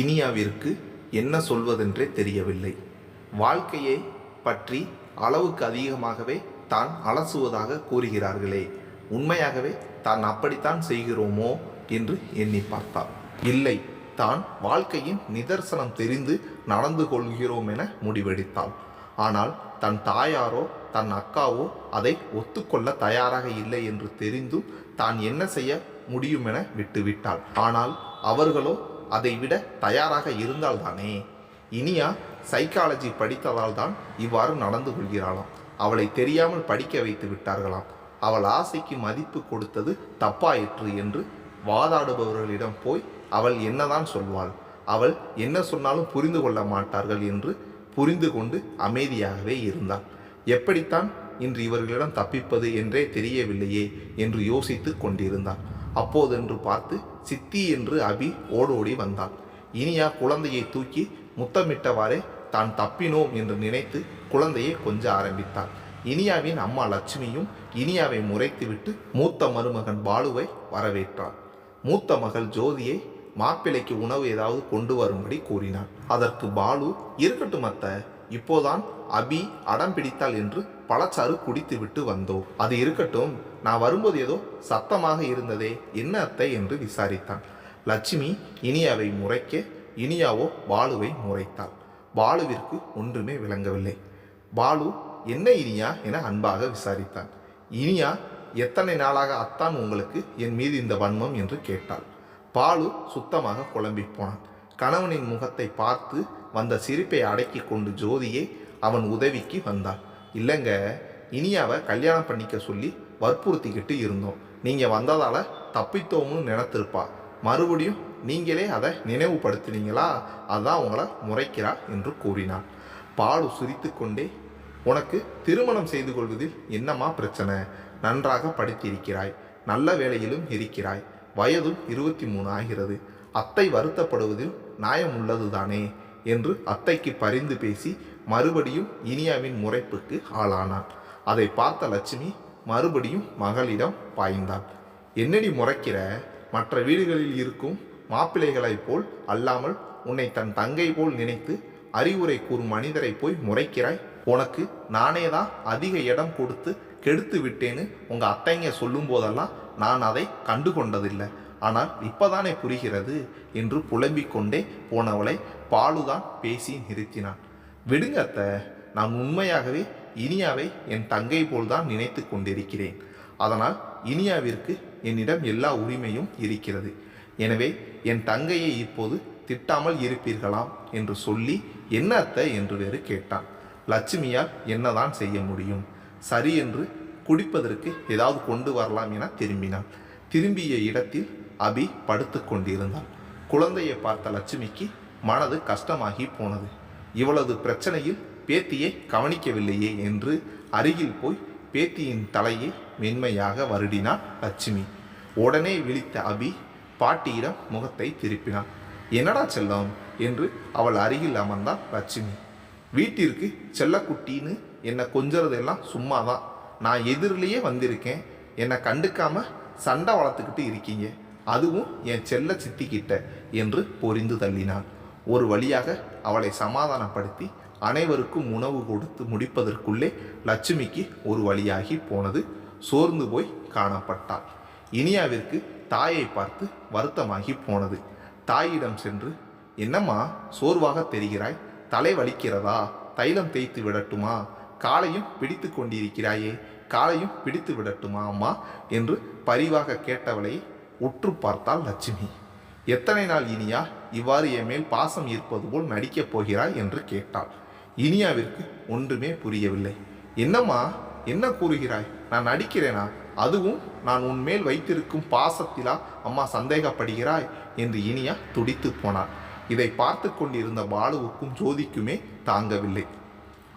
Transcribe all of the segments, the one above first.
இனியாவிற்கு என்ன சொல்வதென்றே தெரியவில்லை. வாழ்க்கையை பற்றி அளவுக்கு அதிகமாகவே தான் அலசுவதாக கூறுகிறார்களே. உண்மையாகவே தான் அப்படித்தான் செய்கிறோமோ என்று எண்ணி பார்த்தார். இல்லை தான் வாழ்க்கையின் நிதர்சனம் தெரிந்து நடந்து கொள்கிறோம் என முடிவெடுத்தாள். ஆனால் தன் தாயாரோ தன் அக்காவோ அதை ஒத்துக்கொள்ள தயாராக இல்லை என்று தெரிந்தும் தான் என்ன செய்ய முடியும் என விட்டுவிட்டாள். ஆனால் அவர்களோ அதை விட தயாராக இருந்தால்தானே? இனியா சைக்காலஜி படித்ததால் தான் இவ்வாறு நடந்து கொள்கிறாளாம். அவளை தெரியாமல் படிக்க வைத்து விட்டார்களாம். அவள் ஆசைக்கு மதிப்பு கொடுத்தது தப்பாயிற்று என்று வாதாடுபவர்களிடம் போய் அவள் என்னதான் சொல்வாள்? அவள் என்ன சொன்னாலும் புரிந்து கொள்ள மாட்டார்கள் என்று புரிந்து கொண்டு அமைதியாகவே இருந்தாள். எப்படித்தான் இன்று இவர்களிடம் தப்பிப்பது என்றே தெரியவில்லையே என்று யோசித்து கொண்டிருந்தான் அப்போதென்று பார்த்து சித்தி என்று அபி ஓடோடி வந்தான். இனியா குழந்தையை தூக்கி முத்தமிட்டவாறே தான் தப்பினோம் என்று நினைத்து குழந்தையை கொஞ்ச ஆரம்பித்தாள் இனியாவின் அம்மா லட்சுமியும் இனியாவை முறைத்துவிட்டு மூத்த மருமகன் பாலுவை வரவேற்றார் மூத்த மகள் ஜோதியை மாப்பிள்ளைக்கு உணவு ஏதாவது கொண்டு வரும்படி கூறினார் அதற்கு பாலு இருக்கட்டும் அத்த இப்போதான் அபி அடம் பிடித்தாள் என்று பழச்சாறு குடித்துவிட்டு வந்தோம். அது இருக்கட்டும் நான் வரும்போது ஏதோ சத்தமாக இருந்ததே என்ன அத்தை என்று விசாரித்தான். லட்சுமி இனியாவை முறைக்க இனியாவோ பாலுவை முறைத்தாள். பாலுவிற்கு ஒன்றுமே விளங்கவில்லை. பாலு என்ன இனியா? என அன்பாக விசாரித்தான். இனியா எத்தனை நாளாக அத்தான் உங்களுக்கு என் மீது இந்த வன்மம்? என்று கேட்டாள். பாலு சுத்தமாக குழம்பி போனான். கணவனின் முகத்தை பார்த்து வந்த சிரிப்பை அடக்கி கொண்டு ஜோதியே அவன் உதவிக்கு வந்தாள் இல்லைங்க இனியாவை கல்யாணம் பண்ணிக்க சொல்லி வற்புறுத்திக்கிட்டு இருந்தோம். நீங்கள் வந்ததால் தப்பித்தோம்னு நினைத்திருப்பா. மறுபடியும் நீங்களே அதை நினைவுபடுத்தினீங்களா? அதான் உங்களை முறைக்கிறா என்று கூறினான். பாலு சிரித்துக்கொண்டே உனக்கு திருமணம் செய்து கொள்வதில் என்னம்மா பிரச்சனை? நன்றாக படித்திருக்கிறாய். நல்ல வேலையிலும் இருக்கிறாய். வயதும் இருபத்தி மூணு ஆகிறது. அத்தை வருத்தப்படுவதில் நியாயம் உள்ளதுதானே? என்று அத்தைக்கு பரிந்து பேசி மறுபடியும் இனியாவின் முறைப்புக்கு ஆளானான். அதை பார்த்த லட்சுமி மறுபடியும் மகளிடம் பாய்ந்தாள் என்னடி முறைக்கிற? மற்ற வீடுகளில் இருக்கும் மாப்பிள்ளைகளைப் போல் அல்லாமல் உன்னை தன் தங்கை போல் நினைத்து அறிவுரை கூறும் மனிதரை போய் முறைக்கிறாய்? உனக்கு நானே தான் அதிக இடம் கொடுத்து கெடுத்து விட்டேன்னு உங்கள் அத்தைங்க சொல்லும் போதெல்லாம் நான் அதை கண்டு கொண்டதில்லை ஆனால் இப்பதானே புரிகிறது என்று புலம்பிக் கொண்டே போனவளை பாலுதான் பேசி நிறுத்தினான். விடுங்க அத்தை நான் உண்மையாகவே இனியாவை என் தங்கை போல்தான் நினைத்து கொண்டிருக்கிறேன். அதனால் இனியாவிற்கு என்னிடம் எல்லா உரிமையும் இருக்கிறது. எனவே என் தங்கையை இப்போது திட்டாமல் இருப்பீர்களாம் என்று சொல்லி என்ன அத்தை என்று வேறு கேட்டான். லட்சுமியால் என்னதான் செய்ய முடியும்? சரி என்று குடிப்பதற்கு ஏதாவது கொண்டு வரலாம் என திரும்பினான் திரும்பிய இடத்தில் அபி படுத்து கொண்டிருந்தாள். குழந்தையை பார்த்த லட்சுமிக்கு மனது கஷ்டமாகி போனது. இவளது பிரச்சனையில் பேத்தியை கவனிக்கவில்லையே என்று அருகில் போய் பேத்தியின் தலையை மென்மையாக வருடினாள் லட்சுமி. உடனே விழித்த அபி பாட்டியிடம் முகத்தை திருப்பினான். என்னடா செல்லம்? என்று அவள் அருகில் அமர்ந்தாள் லட்சுமி. வீட்டிற்கு செல்லக்குட்டின்னு என்னை கொஞ்சறதெல்லாம் சும்மா தான் நான் எதிரிலேயே வந்திருக்கேன். என்னை கண்டுக்காம சண்டை வளர்த்துக்கிட்டு இருக்கீங்க. அதுவும் என் செல்ல சித்திக்கிட்ட என்று பொரிந்து தள்ளினான். ஒரு வழியாக அவளை சமாதானப்படுத்தி அனைவருக்கும் உணவு கொடுத்து முடிப்பதற்குள்ளே லட்சுமிக்கு ஒரு வழியாகி போனது. சோர்ந்து போய் காணப்பட்டாள். இனியாவிற்கு தாயை பார்த்து வருத்தமாகி போனது. தாயிடம் சென்று என்னம்மா சோர்வாக தெரிகிறாய்? தலை வலிக்கிறதா? தைலம் தேய்த்து விடட்டுமா? காலையும் பிடித்து கொண்டிருக்கிறாயே காலையும் பிடித்து விடட்டுமா அம்மா? என்று பரிவாக கேட்டவளை உற்று பார்த்தாள் லட்சுமி. எத்தனை நாள் இனியா? இவ்வாறு என் மேல் பாசம் இருப்பது போல் நடிக்கப் போகிறாய்? என்று கேட்டாள். இனியாவிற்கு ஒன்றுமே புரியவில்லை. என்னம்மா என்ன கூறுகிறாய்? நான் நடிக்கிறேனா? அதுவும் நான் உன் மேல் வைத்திருக்கும் பாசத்திலா? அம்மா சந்தேகப்படுகிறாய் என்று இனியா துடித்து போனாள். இதை பார்த்து கொண்டிருந்த பாலுவுக்கும் ஜோதிக்குமே தாங்கவில்லை.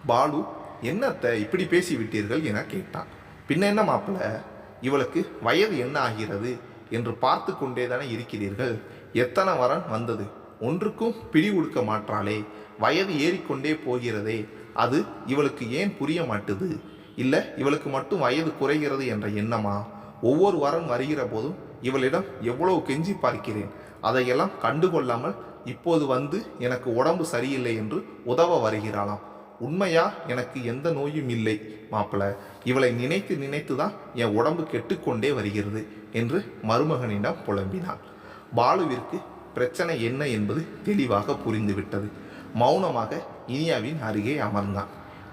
பாலு என்னத்தை இப்படி பேசிவிட்டீர்கள்? என கேட்டான். பின்ன என்ன மாப்பிள்ள இவளுக்கு வயது என்ன ஆகிறது? என்று பார்த்து கொண்டே தானே இருக்கிறீர்கள்? எத்தனை வரன் வந்தது? ஒன்றுக்கும் பிடி கொடுக்க மாட்டாளே. வயது ஏறிக்கொண்டே போகிறதே. அது இவளுக்கு ஏன் புரிய மாட்டுது இல்லை இவளுக்கு மட்டும் வயது குறைகிறது என்ற எண்ணமா? ஒவ்வொரு வாரம் வருகிற போதும் இவளிடம் எவ்வளவு கெஞ்சி பார்க்கிறேன். அதையெல்லாம் கண்டுகொள்ளாமல் இப்போது வந்து எனக்கு உடம்பு சரியில்லை என்று உதவ வருகிறாளாம். உண்மையா? எனக்கு எந்த நோயும் இல்லை மாப்பிள. இவளை நினைத்து நினைத்து தான் என் உடம்பு கெட்டுக்கொண்டே வருகிறது என்று மருமகனிடம் புலம்பினான் பாலுவிற்கு பிரச்சனை என்ன என்பது தெளிவாக புரிந்துவிட்டது. மௌனமாக இனியாவின் அருகே அமர்ந்தான்.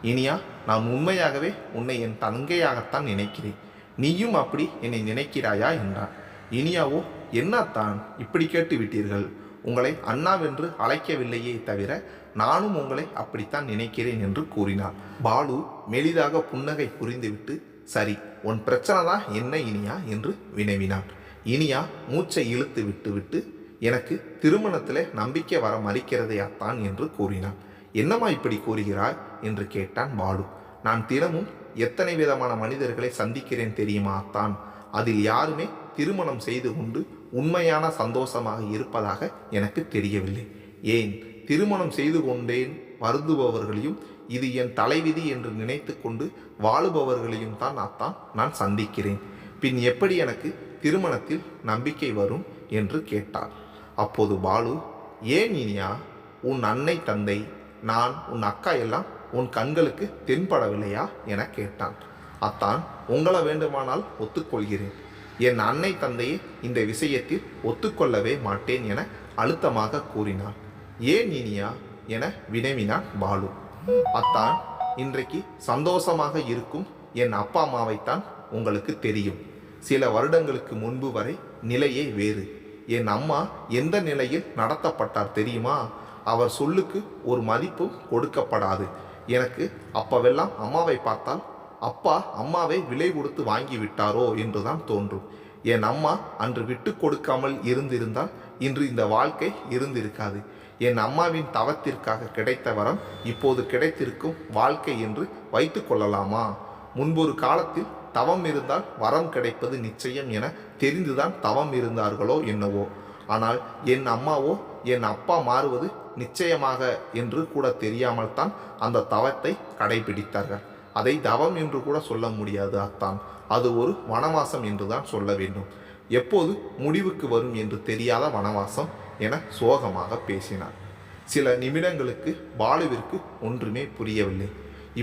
இனியா நான் உண்மையாகவே உன்னை என் தங்கையாகத்தான் நினைக்கிறேன். நீயும் அப்படி என்னை நினைக்கிறாயா என்றான். இனியாவோ என்னத்தான்? இப்படி கேட்டு விட்டீர்கள் உங்களை அண்ணாவென்று அழைக்கவில்லையே தவிர நானும் உங்களை அப்படித்தான் நினைக்கிறேன் என்று கூறினார் பாலு மெலிதாக புன்னகை புரிந்துவிட்டு சரி உன் பிரச்சனை தான் என்ன இனியா? என்று வினவினான். இனியா மூச்சை இழுத்து விட்டு விட்டு எனக்கு திருமணத்தில் நம்பிக்கை வர மறிக்கிறதையாத்தான் என்று கூறினான். என்னம்மா இப்படி கூறுகிறாய்? என்று கேட்டான் பாலு. நான் தினமும் எத்தனை விதமான மனிதர்களை சந்திக்கிறேன் தெரியுமா அத்தான்? அதில் யாருமே திருமணம் செய்து கொண்டு உண்மையான சந்தோஷமாக இருப்பதாக எனக்கு தெரியவில்லை. ஏன்? திருமணம் செய்து கொண்டேன் வருந்துபவர்களையும் இது என் தலைவிதி என்று நினைத்து கொண்டு வாழுபவர்களையும் தான் அத்தான் நான் சந்திக்கிறேன். பின் எப்படி எனக்கு திருமணத்தில் நம்பிக்கை வரும்? என்று கேட்டார். அப்போது பாலு ஏன் இனியா உன் அன்னை தந்தை நான் உன் அக்கா எல்லாம் உன் கண்களுக்கு தென்படவில்லையா? என கேட்டான். அத்தான் உங்களை வேண்டுமானால் ஒத்துக்கொள்கிறேன். என் அன்னை தந்தையை இந்த விஷயத்தில் ஒத்துக்கொள்ளவே மாட்டேன் என அழுத்தமாக கூறினான் ஏன் இனியா? என வினவினான் பாலு. அத்தான் இன்றைக்கு சந்தோஷமாக இருக்கும் என் அப்பா அம்மாவைத்தான் உங்களுக்கு தெரியும். சில வருடங்களுக்கு முன்பு வரை நிலையே வேறு. என் அம்மா எந்த நிலையில் நடத்தப்பட்டார் தெரியுமா? அவர் சொல்லுக்கு ஒரு மதிப்பும் கொடுக்கப்படாது. எனக்கு அப்பவெல்லாம் அம்மாவை பார்த்தால் அப்பா அம்மாவை விலை கொடுத்து வாங்கி விட்டாரோ என்றுதான் தோன்றும். என் அம்மா அன்று விட்டு கொடுக்காமல் இருந்திருந்தால் இன்று இந்த வாழ்க்கை இருந்திருக்காது. என் அம்மாவின் தவத்திற்காக கிடைத்த வரம் இப்போது கிடைத்திருக்கும் வாழ்க்கை என்று வைத்து கொள்ளலாமா? முன்பொரு காலத்தில் தவம் இருந்தால் வரம் கிடைப்பது நிச்சயம் என தெரிந்துதான் தவம் இருந்தார்களோ என்னவோ. ஆனால் என் அம்மாவோ என் அப்பா மாறுவது நிச்சயமாக என்று கூட தெரியாமல் தான் அந்த தவத்தை கடைபிடித்தார்கள். அதை தவம் என்று கூட சொல்ல முடியாது அத்தான். அது ஒரு வனவாசம் என்றுதான் சொல்ல வேண்டும். எப்போது முடிவுக்கு வரும் என்று தெரியாத வனவாசம் என சோகமாக பேசினார் சில நிமிடங்களுக்கு பாலுவிற்கு ஒன்றுமே புரியவில்லை.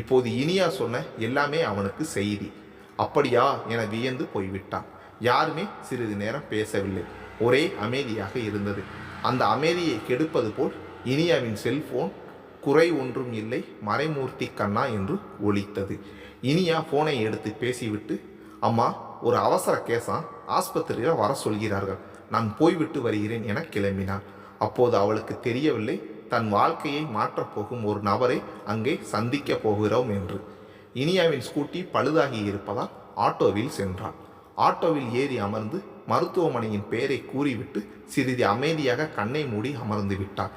இப்போது இனியா சொன்ன எல்லாமே அவனுக்கு செய்தி. அப்படியா? என வியந்து போய்விட்டான். யாருமே சிறிது நேரம் பேசவில்லை. ஒரே அமைதியாக இருந்தது. அந்த அமைதியை கெடுப்பது போல் இனியாவின் செல்போன் குறை ஒன்றும் இல்லை. மறைமூர்த்தி கண்ணா என்று ஒலித்தது. இனியா ஃபோனை எடுத்து பேசிவிட்டு அம்மா ஒரு அவசர கேஸா? ஆஸ்பத்திரியில் வர சொல்கிறார்கள். நான் போய்விட்டு வருகிறேன் என கிளம்பினான். அப்போது அவளுக்கு தெரியவில்லை. தன் வாழ்க்கையை மாற்றப் போகும் ஒரு நபரை அங்கே சந்திக்கப் போகிறோம் என்று. இனியாவின் ஸ்கூட்டி பழுதாகி இருப்பதால் ஆட்டோவில் சென்றான். ஆட்டோவில் ஏறி அமர்ந்து மருத்துவமனையின் பெயரை கூறிவிட்டு சிறிது அமைதியாக கண்ணை மூடி அமர்ந்து விட்டார்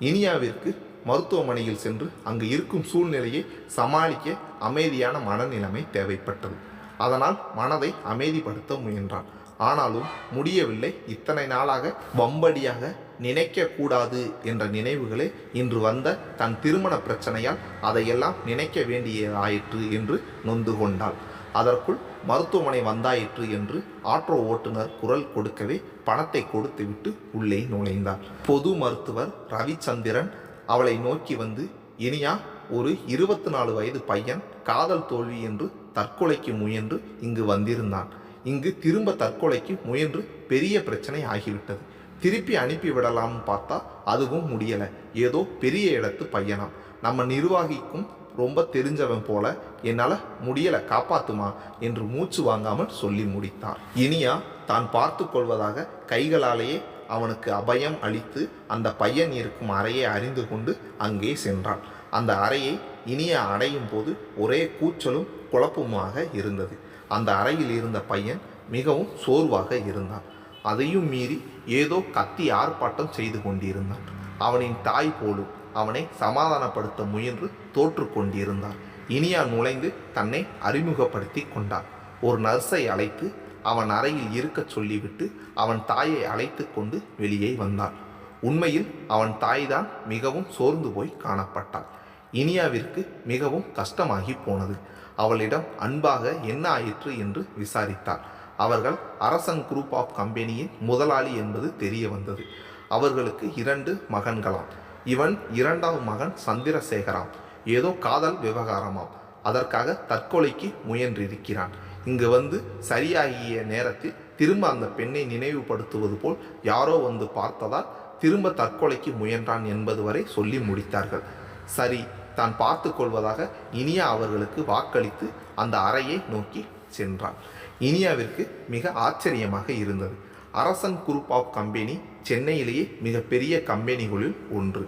இனியாவிற்கு மருத்துவமனையில் சென்று அங்கு இருக்கும் சூழ்நிலையை சமாளிக்க அமைதியான மனநிலைமை தேவைப்பட்டது. அதனால் மனதை அமைதிப்படுத்த முயன்றான். ஆனாலும் முடியவில்லை. இத்தனை நாளாக வம்படியாக நினைக்கக்கூடாது என்ற நினைவுகளே இன்று வந்த தன் திருமண பிரச்சனையால் அதையெல்லாம் நினைக்க வேண்டியதாயிற்று என்று நொந்து கொண்டாள். அதற்குள் மருத்துவமனை வந்தாயிற்று என்று ஆட்டோ ஓட்டுநர் குரல் கொடுக்கவே பணத்தை கொடுத்துவிட்டு உள்ளே நுழைந்தார் பொது மருத்துவர் ரவிச்சந்திரன் அவளை நோக்கி வந்து இனியா ஒரு இருபத்தி நாலு வயது பையன் காதல் தோல்வி என்று தற்கொலைக்கு முயன்று இங்கு வந்திருந்தான். இங்கு திரும்ப தற்கொலைக்கு முயன்று பெரிய பிரச்சனை ஆகிவிட்டது. திருப்பி அனுப்பி விடலாம்னு பார்த்தா அதுவும் முடியலை. ஏதோ பெரிய இடத்து பையனாம். நம்ம நிர்வாகிக்கும் ரொம்ப தெரிஞ்சவன் போல என்னால் முடியலை காப்பாத்துமா என்று மூச்சு வாங்காமல் சொல்லி முடித்தார். இனியா தான் பார்த்து கொள்வதாக கைகளாலேயே அவனுக்கு அபயம் அளித்து அந்த பையன் இருக்கும் அறையை அறிந்து கொண்டு அங்கே சென்றான். அந்த அறையை இனிய அடையும் போது ஒரே கூச்சலும் குழப்பமாக இருந்தது. அந்த அறையில் இருந்த பையன் மிகவும் சோர்வாக இருந்தான். அதையும் மீறி ஏதோ கத்தி ஆர்ப்பாட்டம் செய்து கொண்டிருந்தான். அவனின் தாய் போலும் அவனை சமாதானப்படுத்த முயன்று தோற்று கொண்டிருந்தார் இனியா நுழைந்து தன்னை அறிமுகப்படுத்தி கொண்டான் ஒரு நர்ஸை அழைத்து அவன் அறையில் இருக்கச் சொல்லிவிட்டு அவன் தாயை அழைத்து கொண்டு வெளியே வந்தான். உண்மையில் அவன் தாய்தான் மிகவும் சோர்ந்து போய் காணப்பட்டாள். இனியாவிற்கு மிகவும் கஷ்டமாகி போனது. அவளிடம் அன்பாக என்ன ஆயிற்று என்று விசாரித்தாள். அவர்கள் அரசன் குரூப் ஆஃப் கம்பெனியின் முதலாளி என்பது தெரிய வந்தது. அவர்களுக்கு இரண்டு மகன்களாம். இவன் இரண்டாம் மகன் சந்திரசேகராம். ஏதோ காதல் விவகாரமாம். அதற்காக தற்கொலைக்கு முயன்றிருக்கிறான். இங்கு வந்து சரியாகிய நேரத்தில் திரும்ப அந்த பெண்ணை நினைவுபடுத்துவது போல் யாரோ வந்து பார்த்ததால் திரும்ப தற்கொலைக்கு முயன்றான் என்பது வரை சொல்லி முடித்தார்கள். சரி தான் பார்த்து கொள்வதாக இனியா அவர்களுக்கு வாக்களித்து அந்த அறையை நோக்கி சென்றான். இனியாவிற்கு மிக ஆச்சரியமாக இருந்தது. அரசன் குரூப் ஆஃப் கம்பெனி சென்னையிலேயே மிகப்பெரிய கம்பெனிகளில் ஒன்று.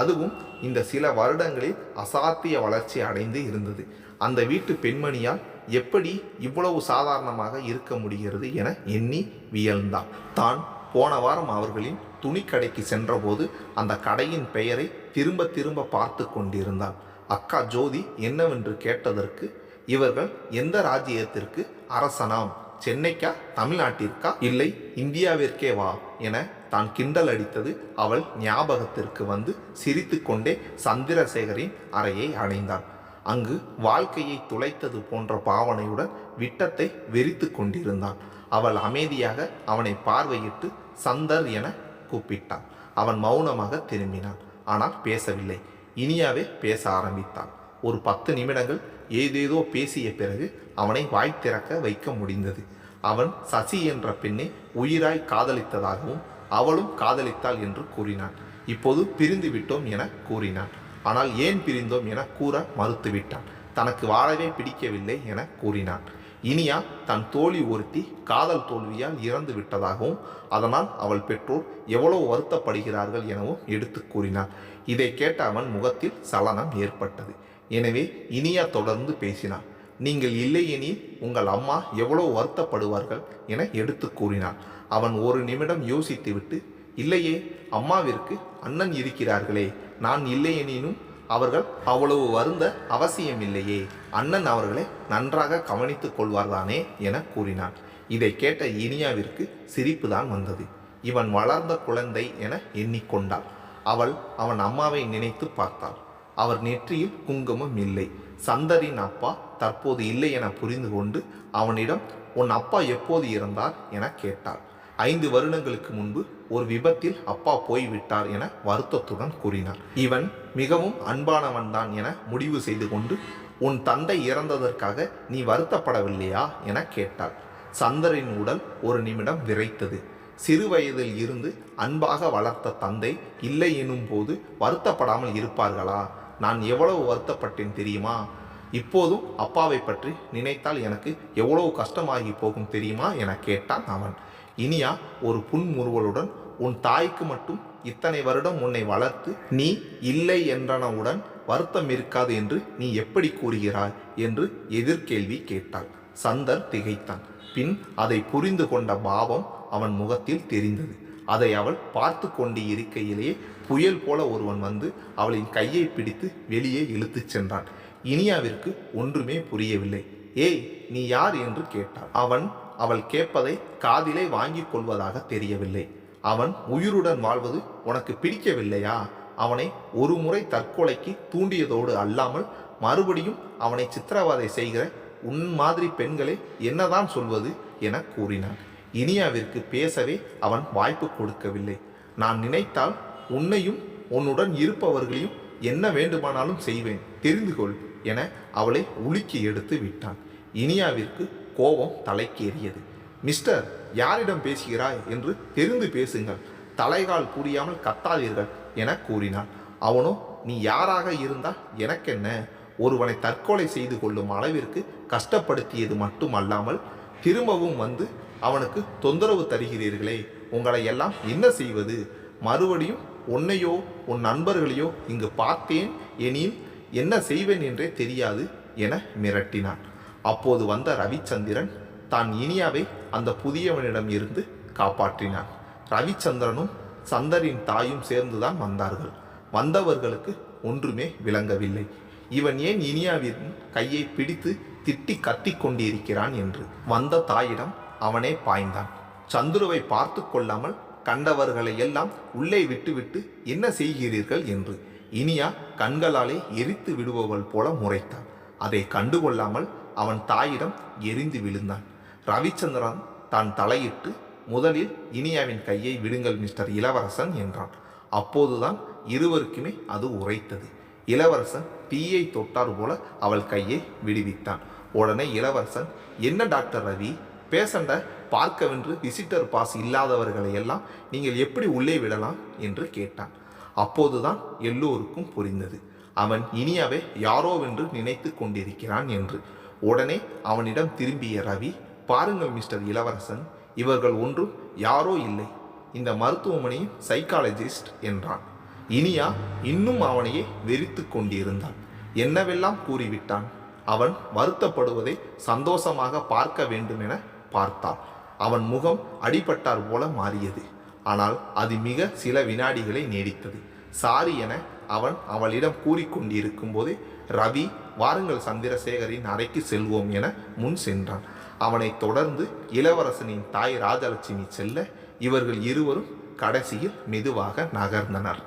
அதுவும் இந்த சில வருடங்களில் அசாத்திய வளர்ச்சி அடைந்து இருந்தது. அந்த வீட்டு பெண்மணியால் எப்படி இவ்வளவு சாதாரணமாக இருக்க முடிகிறது என எண்ணி வியல்ந்தான் தான் போன வாரம் அவர்களின் துணிக்கடைக்கு சென்றபோது அந்த கடையின் பெயரை திரும்ப திரும்ப பார்த்து கொண்டிருந்தான். அக்கா ஜோதி என்னவென்று கேட்டதற்கு இவர்கள் எந்த ராஜ்யத்திற்கு அரசனாம். சென்னைக்கா தமிழ்நாட்டிற்கா? இல்லை இந்தியாவிற்கே வா என தான் கிண்டல் அடித்தது அவள் ஞாபகத்திற்கு வந்து சிரித்துக்கொண்டே சந்திரசேகரின் அறையை அடைந்தான் அங்கு வாழ்க்கையை துளைத்தது போன்ற பாவனையுடன் விட்டத்தை வெறித்து கொண்டிருந்தான். அவள் அமைதியாக அவனை பார்வையிட்டு சந்தர் என கூப்பிட்டான். அவன் மௌனமாக திரும்பினான். ஆனால் பேசவில்லை. இனியாவே பேச ஆரம்பித்தான். ஒரு பத்து நிமிடங்கள் ஏதேதோ பேசிய பிறகு அவனை வாய் திறக்க வைக்க முடிந்தது. அவன் சசி என்ற பெண்ணை உயிராய் காதலித்ததாகவும் அவளும் காதலித்தாள் என்று கூறினான். இப்போது பிரிந்து விட்டோம் என கூறினான். ஆனால் ஏன் பிரிந்தோம் என கூற மறுத்துவிட்டான் தனக்கு வாழவே பிடிக்கவில்லை என கூறினான். இனியா தன் தோழி ஒருத்தி காதல் தோல்வியால் இறந்து விட்டதாகவும் அதனால் அவள் பெற்றோர் எவ்வளவு வருத்தப்படுகிறார்கள் எனவும் எடுத்து கூறினார் இதை கேட்ட அவன் முகத்தில் சலனம் ஏற்பட்டது. எனவே இனியா தொடர்ந்து பேசினான். நீங்கள் இல்லையெனில் உங்கள் அம்மா எவ்வளவு வருத்தப்படுவார்கள் என எடுத்து கூறினான் அவன் ஒரு நிமிடம் யோசித்துவிட்டு இல்லையே அம்மாவிற்கு அண்ணன் இருக்கிறார்களே நான் இல்லையெனினும் அவர்கள் அவ்வளவு வருந்த அவசியமில்லையே அண்ணன் அவர்களை நன்றாக கவனித்துக் கொள்வார்தானே என கூறினான். இதை கேட்ட இனியாவிற்கு சிரிப்பு தான் வந்தது. இவன் வளர்ந்த குழந்தை என எண்ணிக்கொண்டாள். அவள் அவன் அம்மாவை நினைத்து பார்த்தாள். அவர் நெற்றியில் குங்குமம் இல்லை. சந்தரின் அப்பா தற்போது இல்லை என புரிந்து கொண்டு அவனிடம் உன் அப்பா எப்போது இறந்தார்? என கேட்டார் ஐந்து வருடங்களுக்கு முன்பு ஒரு விபத்தில் அப்பா போய்விட்டார் என வருத்தத்துடன் கூறினார் இவன் மிகவும் அன்பானவன்தான் என முடிவு செய்து கொண்டு உன் தந்தை இறந்ததற்காக நீ வருத்தப்படவில்லையா? என கேட்டாள். சந்தரின் உடல் ஒரு நிமிடம் விரைத்தது. சிறு வயதில் இருந்து அன்பாக வளர்த்த தந்தை இல்லை எனும் போது வருத்தப்படாமல் இருப்பார்களா? நான் எவ்வளவு வருத்தப்பட்டேன் தெரியுமா? இப்போதும் அப்பாவை பற்றி நினைத்தால் எனக்கு எவ்வளவு கஷ்டமாகி போகும் தெரியுமா என கேட்டான் அவன். இனியா ஒரு புன்முறுவலுடன் உன் தாய்க்கு மட்டும் இத்தனை வருடம் உன்னை வளர்த்து நீ இல்லை என்றனவுடன் வருத்தம் இருக்காது என்று நீ எப்படி கூறுகிறாய்? என்று எதிர்கேள்வி கேட்டாள். சந்தர் திகைத்தான். பின் அதை புரிந்து கொண்ட பாவம் அவன் முகத்தில் தெரிந்தது. அதை அவள் பார்த்து கொண்டு இருக்கையிலேயே புயல் போல ஒருவன் வந்து அவளின் கையை பிடித்து வெளியே இழுத்துச் சென்றான். இனியாவிற்கு ஒன்றுமே புரியவில்லை. ஏய் நீ யார் என்று கேட்டான் அவன் அவள் கேட்பதை காதிலே வாங்கிக் கொள்வதாக தெரியவில்லை. அவன் உயிருடன் வாழ்வது உனக்கு பிடிக்கவில்லையா? அவனை ஒரு முறை தற்கொலைக்கு தூண்டியதோடு அல்லாமல் மறுபடியும் அவனை சித்திரவதை செய்கிற உன் மாதிரி பெண்களை என்னதான் சொல்வது என கூறினான். இனியாவிற்கு பேசவே அவன் வாய்ப்பு கொடுக்கவில்லை. நான் நினைத்தால் உன்னையும் உன்னுடன் இருப்பவர்களையும் என்ன வேண்டுமானாலும் செய்வேன். தெரிந்து கொள் என அவளை உலுக்கி எடுத்து விட்டான். இனியாவிற்கு கோபம் தலைக்கேறியது. மிஸ்டர் யாரிடம் பேசுகிறாய் என்று தெரிந்து பேசுங்கள். தலைகால் புரியாமல் கத்தாதீர்கள் என கூறினான். அவனோ நீ யாராக இருந்தால் எனக்கென்ன? ஒருவனை தற்கொலை செய்து கொள்ளும் அளவிற்கு கஷ்டப்படுத்தியது மட்டுமல்லாமல் திரும்பவும் வந்து அவனுக்கு தொந்தரவு தருகிறீர்களே உங்களை எல்லாம் என்ன செய்வது? மறுபடியும் உன்னையோ உன் நண்பர்களையோ இங்கு பார்த்தேன் எனில் என்ன செய்வேன் என்றே தெரியாது என மிரட்டினான். அப்போது வந்த ரவிச்சந்திரன் தான் இனியாவை அந்த புதியவனிடம் இருந்து காப்பாற்றினான். ரவிச்சந்திரனும் சந்தரின் தாயும் சேர்ந்துதான் வந்தார்கள். வந்தவர்களுக்கு ஒன்றுமே விளங்கவில்லை. இவன் ஏன் இனியாவின் கையை பிடித்து திட்டி கத்திக் கொண்டிருக்கிறான் என்று? வந்த தாயிடம் அவனே பாய்ந்தான். சந்துருவை பார்த்து கொள்ளாமல் கண்டவர்களை எல்லாம் உள்ளே விட்டுவிட்டு என்ன செய்கிறீர்கள் என்று. இனியா கண்களாலே எரித்து விடுபவள் போல முறைத்தான். அதை கண்டுகொள்ளாமல் அவன் தாயிடம் எரிந்து விழுந்தான். ரவிச்சந்திரன் தான் தலையிட்டு முதலில் இனியாவின் கையை விடுங்கள் மிஸ்டர் இளவரசன் என்றான். அப்போதுதான் இருவருக்குமே அது உரைத்தது. இளவரசன் தீயை தொட்டார் போல அவள் கையை விடுவித்தான். உடனே இளவரசன் என்ன டாக்டர் ரவி? பேஷண்ட்டை பார்க்கவென்று விசிட்டர் பாஸ் இல்லாதவர்களை எல்லாம் நீங்கள் எப்படி உள்ளே விடலாம் என்று கேட்டான். அப்போதுதான் எல்லோருக்கும் புரிந்தது. அவன் இனியாவே யாரோவென்று நினைத்து கொண்டிருக்கிறான் என்று. உடனே அவனிடம் திரும்பிய ரவி பாருங்கள் மிஸ்டர் இளவரசன் இவர்கள் ஒன்றும் யாரோ இல்லை. இந்த மருத்துவமனையின் சைக்காலஜிஸ்ட் என்றான். இனியா இன்னும் அவனையே வெறித்து கொண்டிருந்தான். என்னவெல்லாம் கூறிவிட்டான்? அவன் வருத்தப்படுவதை சந்தோஷமாக பார்க்க வேண்டுமென பார்த்தாள். அவன் முகம் அடிபட்டார் போல மாறியது. ஆனால் அது மிக சில வினாடிகளை நீடித்தது. சாரி என அவன் அவளிடம் கூறிக்கொண்டிருக்கும் போது ரவி வாருங்கள் சந்திரசேகரின் அறைக்கு செல்வோம் என முன் சென்றான். அவனைத் தொடர்ந்து இளவரசனின் தாய் ராஜலட்சுமி செல்ல இவர்கள் இருவரும் கடைசியில் மெதுவாக நகர்ந்தனர்.